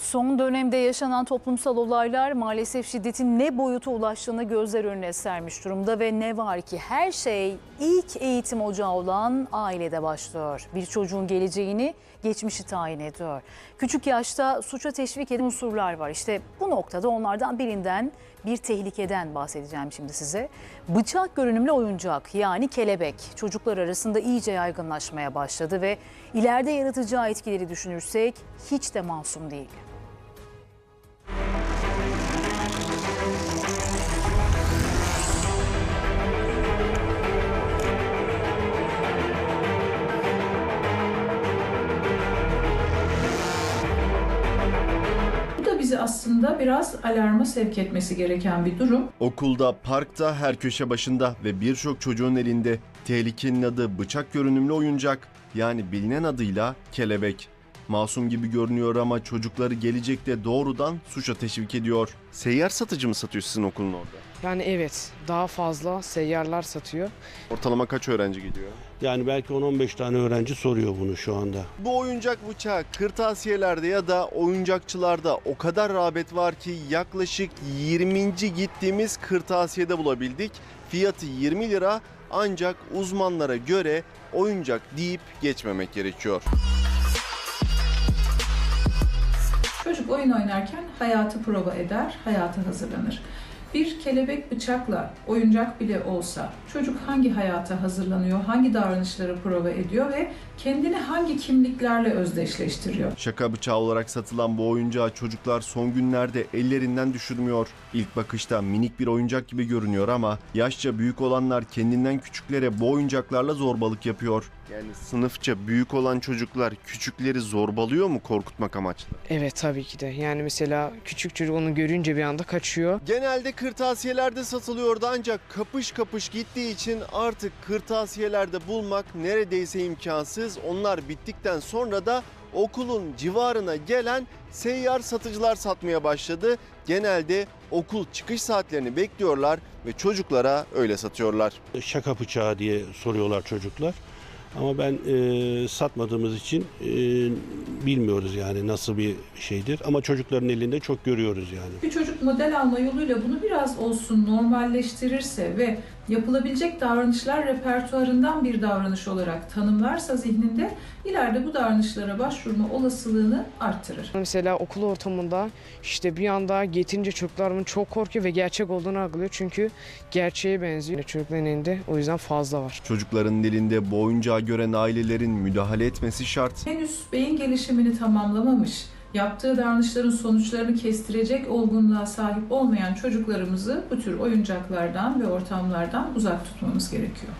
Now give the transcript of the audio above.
Son dönemde yaşanan toplumsal olaylar maalesef şiddetin ne boyuta ulaştığını gözler önüne sermiş durumda ve ne var ki her şey ilk eğitim ocağı olan ailede başlıyor. Bir çocuğun geleceğini, geçmişi tayin ediyor. Küçük yaşta suça teşvik eden unsurlar var. İşte bu noktada onlardan birinden bir tehlikeden bahsedeceğim şimdi size. Bıçak görünümlü oyuncak yani kelebek çocuklar arasında iyice yaygınlaşmaya başladı ve ileride yaratacağı etkileri düşünürsek hiç de masum değil. Bizi aslında biraz alarma sevk etmesi gereken bir durum. Okulda, parkta, her köşe başında ve birçok çocuğun elinde tehlikenin adı bıçak görünümlü oyuncak yani bilinen adıyla kelebek. Masum gibi görünüyor ama çocukları gelecekte doğrudan suça teşvik ediyor. Seyyar satıcı mı satıyor sizin okulun orada? Yani evet daha fazla seyyarlar satıyor. Ortalama kaç öğrenci geliyor? Yani belki 10-15 tane öğrenci soruyor bunu şu anda. Bu oyuncak bıçağı kırtasiyelerde ya da oyuncakçılarda o kadar rağbet var ki yaklaşık 20. gittiğimiz kırtasiyede bulabildik. Fiyatı 20 lira ancak uzmanlara göre oyuncak deyip geçmemek gerekiyor. Çocuk oyun oynarken hayatı prova eder, hayata hazırlanır. Bir kelebek bıçakla oyuncak bile olsa çocuk hangi hayata hazırlanıyor, hangi davranışları prova ediyor ve kendini hangi kimliklerle özdeşleştiriyor? Şaka bıçağı olarak satılan bu oyuncağı çocuklar son günlerde ellerinden düşürmüyor. İlk bakışta minik bir oyuncak gibi görünüyor ama yaşça büyük olanlar kendinden küçüklere bu oyuncaklarla zorbalık yapıyor. Yani sınıfça büyük olan çocuklar küçükleri zorbalıyor mu korkutmak amaçlı? Evet tabii ki de. Yani mesela küçük çocuk onu görünce bir anda kaçıyor. Genelde kırtasiyelerde satılıyordu ancak kapış kapış gittiği için artık kırtasiyelerde bulmak neredeyse imkansız. Onlar bittikten sonra da okulun civarına gelen seyyar satıcılar satmaya başladı. Genelde okul çıkış saatlerini bekliyorlar ve çocuklara öyle satıyorlar. Şaka bıçağı diye soruyorlar çocuklar. Ama ben e, satmadığımız için e, bilmiyoruz yani nasıl bir şeydir. Ama çocukların elinde çok görüyoruz yani. Bir çocuk model alma yoluyla bunu biraz olsun normalleştirirse ve yapılabilecek davranışlar repertuarından bir davranış olarak tanımlarsa zihninde ileride bu davranışlara başvurma olasılığını arttırır. Mesela okul ortamında işte bir anda getirince çocuklar bunu çok korkuyor ve gerçek olduğunu algılıyor. Çünkü gerçeğe benziyor. Çocukların elinde o yüzden fazla var. Çocukların elinde bu gören ailelerin müdahale etmesi şart. henüz beyin gelişimini tamamlamamış, yaptığı davranışların sonuçlarını kestirecek olgunluğa sahip olmayan çocuklarımızı bu tür oyuncaklardan ve ortamlardan uzak tutmamız gerekiyor.